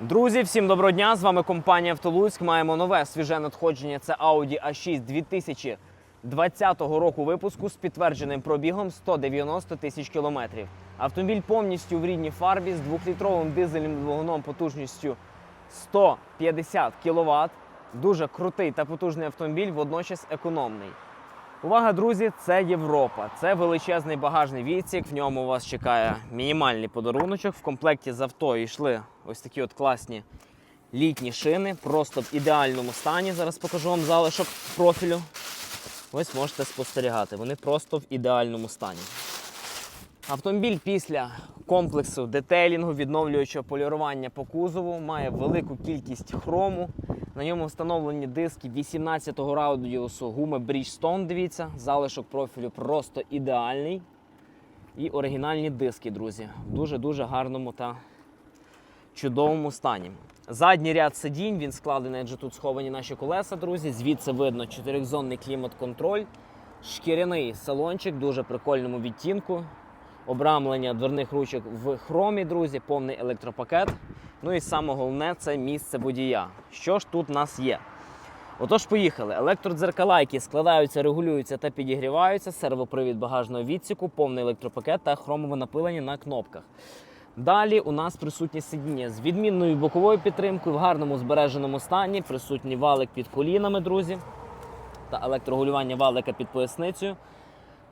Друзі, всім доброго дня! З вами компанія Автолуцьк. Маємо нове свіже надходження. Це Audi A6 2020 року випуску з підтвердженим пробігом 190 тисяч кілометрів. Автомобіль повністю в рідній фарбі з двохлітровим дизельним двигуном потужністю 150 кВт. Дуже крутий та потужний автомобіль, водночас економний. Увага, друзі, це Європа. Це величезний багажний відсік. В ньому вас чекає мінімальний подаруночок. В комплекті з авто йшли ось такі от класні літні шини, просто в ідеальному стані. Зараз покажу вам залишок профілю. Ось можете спостерігати. Вони просто в ідеальному стані. Автомобіль після комплексу детейлінгу, відновлюючого полірування по кузову, має велику кількість хрому. На ньому встановлені диски 18-го радіусу гуми Bridgestone. Дивіться, залишок профілю просто ідеальний. І оригінальні диски, друзі, в дуже-дуже гарному та чудовому стані. Задній ряд сидінь, він складений, адже тут сховані наші колеса, друзі. Звідси видно чотирьохзонний клімат-контроль, шкіряний салончик, дуже прикольному відтінку. Обрамлення дверних ручок в хромі, друзі, повний електропакет. Ну і саме головне це місце водія. Що ж тут у нас є? Отож, поїхали. Електродзеркала, які складаються, регулюються та підігріваються, сервопривід багажного відсіку, повний електропакет та хромове напилення на кнопках. Далі у нас присутні сидіння з відмінною боковою підтримкою, в гарному збереженому стані, присутній валик під колінами, друзі, та електрогулювання валика під поясницею.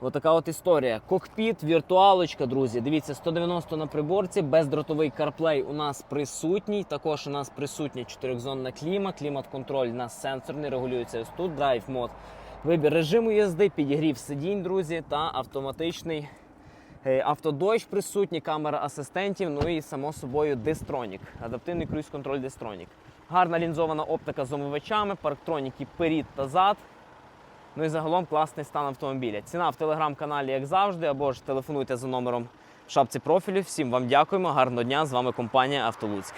Отака от історія. Кокпіт, віртуалочка, друзі. Дивіться, 190 на приборці, бездротовий CarPlay у нас присутній. Також у нас присутня чотирьохзонна кліма, клімат-контроль у нас сенсорний, регулюється ось тут, драйв мод. Вибір режиму їзди, підігрів сидінь, друзі, та автоматичний е, автодощ присутній, камера асистентів, ну і само собою Дистронік, адаптивний круїз-контроль Дистронік. Гарна лінзована оптика з омивачами, парктроніки перід та зад. Ну і загалом класний стан автомобіля. Ціна в телеграм-каналі, як завжди, або ж телефонуйте за номером в шапці профілю. Всім вам дякуємо, гарного дня. З вами компанія Автолуцьк.